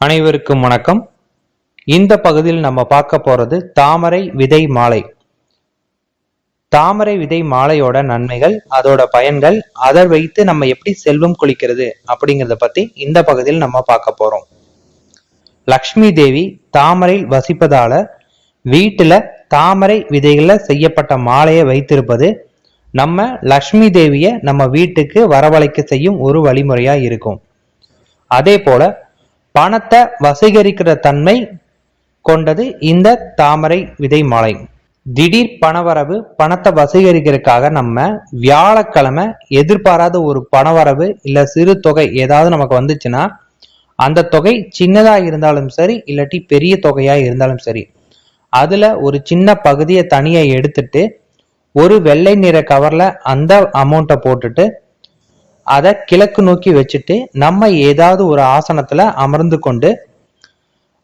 அனைவருக்கும் வணக்கம். இந்த பகுதியில் நம்ம பார்க்க போறது தாமரை விதை மாலை. தாமரை விதை மாலையோட நன்மைகள் அதோட பயன்கள் அதை வைத்து நம்ம எப்படி செல்வம் குளிக்கிறது அப்படிங்கிறத பத்தி இந்த பகுதியில் நம்ம பார்க்க போறோம். லக்ஷ்மி தேவி தாமரை வசிப்பதால வீட்டுல தாமரை விதைகள்ல செய்யப்பட்ட மாலையை வைத்திருப்பது நம்ம லக்ஷ்மி தேவியை நம்ம வீட்டுக்கு வரவழைக்க செய்யும் ஒரு வழிமுறையா இருக்கும். அதே போல பணத்தை வசீகரிக்கிற தன்மை கொண்டது இந்த தாமரை விதை மாலை. திடீர் பணவரவு பணத்தை வசீகரிக்கிறதுக்காக நம்ம வியாழக்கிழமை எதிர்பாராத ஒரு பணவரவு இல்ல சிறு தொகை ஏதாவது நமக்கு வந்துச்சுன்னா அந்த தொகை சின்னதா இருந்தாலும் சரி இல்லாட்டி பெரிய தொகையா இருந்தாலும் சரி அதுல ஒரு சின்ன பகுதியை தனியாக எடுத்துட்டு ஒரு வெள்ளை நிற கவர்ல அந்த அமௌண்ட்டை போட்டுட்டு அதை கிழக்கு நோக்கி வச்சுட்டு நம்ம ஏதாவது ஒரு ஆசனத்துல அமர்ந்து கொண்டு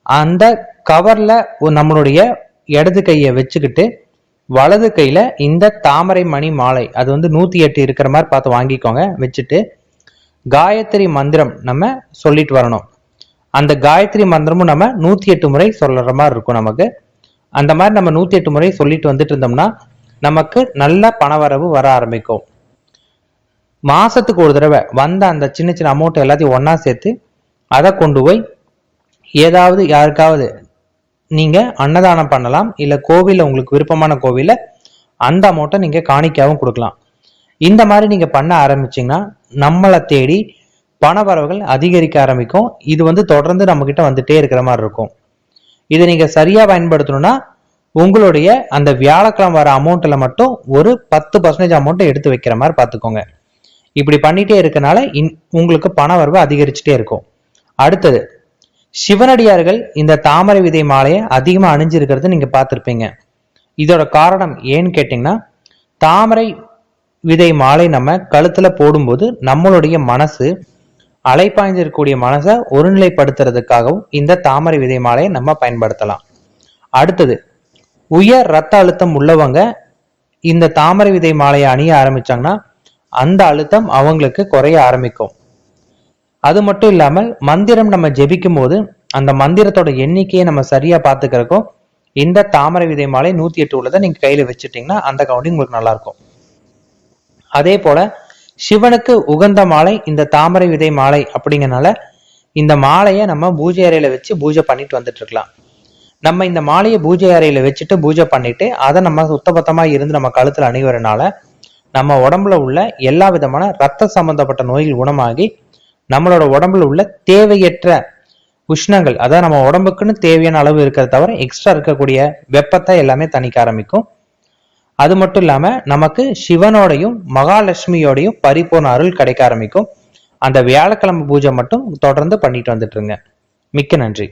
அந்த கவர்ல நம்மளுடைய இடது கையை வச்சுக்கிட்டு வலது கையில இந்த தாமரை மணி மாலை அது வந்து நூத்தி எட்டு இருக்கிற மாதிரி பார்த்து வாங்கிக்கோங்க வச்சுட்டு காயத்ரி மந்திரம் நம்ம சொல்லிட்டு வரணும். அந்த காயத்ரி மந்திரமும் நம்ம நூத்தி எட்டு முறை சொல்ற மாதிரி இருக்கும் நமக்கு. அந்த மாதிரி நம்ம நூத்தி எட்டு முறை சொல்லிட்டு வந்துட்டு இருந்தோம்னா நமக்கு நல்ல பணவரவு வர ஆரம்பிக்கும். மாசத்துக்கு ஒரு தடவை வந்த அந்த சின்ன சின்ன அமௌண்ட் எல்லாத்தையும் ஒன்றா சேர்த்து அதை கொண்டு போய் ஏதாவது யாருக்காவது நீங்க அன்னதானம் பண்ணலாம் இல்ல கோவிலில் உங்களுக்கு விருப்பமான கோவில்ல அந்த அமௌண்ட்டை நீங்க காணிக்காவும் கொடுக்கலாம். இந்த மாதிரி நீங்க பண்ண ஆரம்பிச்சீங்கன்னா நம்மளை தேடி பண வரவுகள் அதிகரிக்க ஆரம்பிக்கும். இது வந்து தொடர்ந்து நம்ம கிட்ட வந்துட்டே இருக்கிற மாதிரி இருக்கும். இதை நீங்க சரியா பயன்படுத்தணும்னா உங்களுடைய அந்த வியாழக்கிழமை வர அமௌண்ட்ல மட்டும் ஒரு பத்து பர்சன்டேஜ் அமௌண்ட்டை எடுத்து வைக்கிற மாதிரி பார்த்துக்கோங்க. இப்படி பண்ணிட்டே இருக்கனால இன்- உங்களுக்கு பண வரவு அதிகரிச்சுட்டே இருக்கும். அடுத்தது சிவனடியார்கள் இந்த தாமரை விதை மாலையை அதிகமாக அணிஞ்சிருக்கிறது நீங்கள் பார்த்துருப்பீங்க. இதோட காரணம் ஏன்னு கேட்டிங்கன்னா தாமரை விதை மாலை நம்ம கழுத்தில் போடும்போது நம்மளுடைய மனசு அலைப்பாய்ஞ்சிருக்கக்கூடிய மனசை ஒருநிலைப்படுத்துறதுக்காகவும் இந்த தாமரை விதை மாலையை நம்ம பயன்படுத்தலாம். அடுத்தது உயர் ரத்த அழுத்தம் உள்ளவங்க இந்த தாமரை விதை மாலையை அணிய ஆரம்பிச்சாங்கன்னா அந்த அழுத்தம் அவங்களுக்கு குறைய ஆரம்பிக்கும். அது மட்டும் இல்லாமல் மந்திரம் நம்ம ஜெபிக்கும் போது அந்த மந்திரத்தோட எண்ணிக்கையை நம்ம சரியா பார்த்துக்கிறக்கோ இந்த தாமரை விதை மாலை நூத்தி எட்டு உள்ளதை நீங்க கையில வச்சுட்டீங்கன்னா அந்த கவுண்டிங் உங்களுக்கு நல்லா இருக்கும் அதே போல சிவனுக்கு உகந்த மாலை இந்த தாமரை விதை மாலை அப்படிங்கறனால இந்த மாலையை நம்ம பூஜை அறையில வச்சு பூஜை பண்ணிட்டு வந்துட்டு இருக்கலாம். நம்ம இந்த மாலையை பூஜை அறையில வச்சுட்டு பூஜை பண்ணிட்டு அதை நம்ம சுத்தபத்தமா இருந்து நம்ம கழுத்துல அணிவரனால நம்ம உடம்புல உள்ள எல்லா விதமான ரத்த சம்பந்தப்பட்ட நோய்கள் குணமாகி நம்மளோட உடம்புல உள்ள தேவையற்ற உஷ்ணங்கள் அதாவது நம்ம உடம்புக்குன்னு தேவையான அளவு இருக்கிறத தவிர எக்ஸ்ட்ரா இருக்கக்கூடிய வெப்பத்தை எல்லாமே தணிக்க ஆரம்பிக்கும். அது மட்டும் இல்லாம நமக்கு சிவனோடையும் மகாலட்சுமியோடையும் பரிபூர்ண அருள் கிடைக்க ஆரம்பிக்கும். அந்த வியாழக்கிழமை பூஜை மட்டும் தொடர்ந்து பண்ணிட்டு வந்துட்டு இருங்க மிக்க நன்றி.